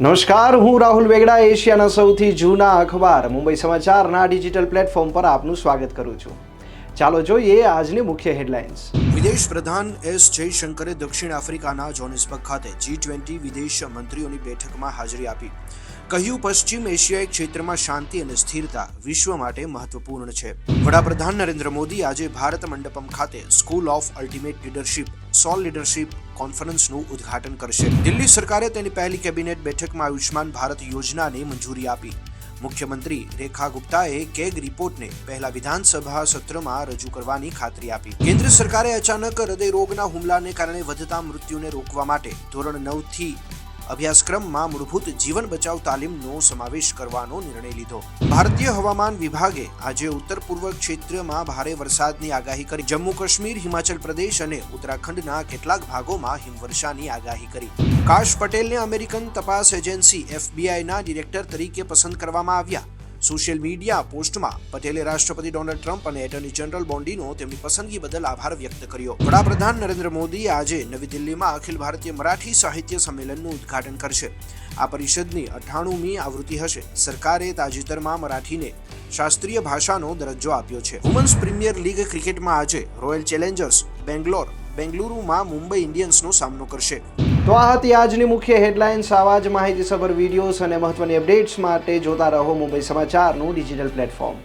નમસ્કાર, હું રાહુલ વેગડા, એશિયાના સૌથી જૂના અખબાર, મુંબઈ સમાચારના ડિજિટલ પ્લેટફોર્મ પર આપનું સ્વાગત કરું છું. ચાલો જોઈએ આજની મુખ્ય હેડલાઇન્સ. વિદેશ પ્રધાન એસ જયશંકરે દક્ષિણ આફ્રિકાના જોનિસબર્ગ ખાતે જી ટ્વેન્ટી વિદેશ મંત્રીઓની બેઠકમાં હાજરી આપી. કહ્યું, પશ્ચિમ એશિયાઈ ક્ષેત્રમાં શાંતિ અને સ્થિરતા વિશ્વ માટે મહત્વપૂર્ણ છે. વડાપ્રધાન નરેન્દ્ર મોદી આજે ભારત મંડપમ ખાતે School of Ultimate Leadership, Soul Leadership કોન્ફરન્સનું ઉદ્ઘાટન કરશે. દિલ્હી સરકારે તેની પહેલી કેબિનેટ બેઠકમાં આયુષ્માન ભારત યોજનાને મંજૂરી આપી. મુખ્યમંત્રી રેખા ગુપ્તાએ કેગ રિપોર્ટને પહેલા વિધાનસભા સત્રમાં રજૂ કરવાની ખાતરી આપી. કેન્દ્ર સરકારે અચાનક હૃદય રોગના હુમલાને કારણે વધતા મૃત્યુને રોકવા માટે ધોરણ નવથી અભ્યાસક્રમમાં મૂળભૂત જીવન બચાવ તાલીમનો સમાવેશ કરવાનો નિર્ણય લીધો. ભારતીય હવામાન વિભાગે આજે ઉત્તર પૂર્વ ક્ષેત્રમાં ભારે વરસાદની આગાહી કરી. જમ્મુ કાશ્મીર, હિમાચલ પ્રદેશ અને ઉત્તરાખંડના કેટલાક ભાગોમાં હિમવર્ષાની આગાહી કરી. કાશ પટેલને અમેરિકન તપાસ એજન્સી એફબીઆઈના ડિરેક્ટર તરીકે પસંદ કરવામાં આવ્યા. સોશિયલ મીડિયા પોસ્ટમાં પટેલે રાષ્ટ્રપતિ ડોનાલ્ડ ટ્રમ્પ અને એટર્ની જનરલ બોન્ડીનો તેમની પસંદગી બદલ આભાર વ્યક્ત કર્યો. વડાપ્રધાન નરેન્દ્ર મોદી આજે નવી દિલ્હીમાં અખિલ ભારતીય મરાઠી સાહિત્ય સંમેલનનું ઉદ્ઘાટન કરશે. આ પરિષદની અઠ્ઠાણુંમી આવૃત્તિ હશે. સરકારે તાજેતરમાં મરાઠીને શાસ્ત્રીય ભાષાનો દરજ્જો આપ્યો છે. વુમન્સ પ્રીમિયર લીગ ક્રિકેટમાં આજે રોયલ ચેલેન્જર્સ બેંગ્લોર, બેંગલુરુમાં મુંબઈ ઇન્ડિયન્સનો સામનો કરશે. તો આ હતી આજની મુખ્ય હેડલાઇન્સ. આવા જ માહિતીસભર વિડીયોઝ અને મહત્વની અપડેટ્સ માટે જોતા રહો મુંબઈ સમાચારનું ડિજિટલ પ્લેટફોર્મ.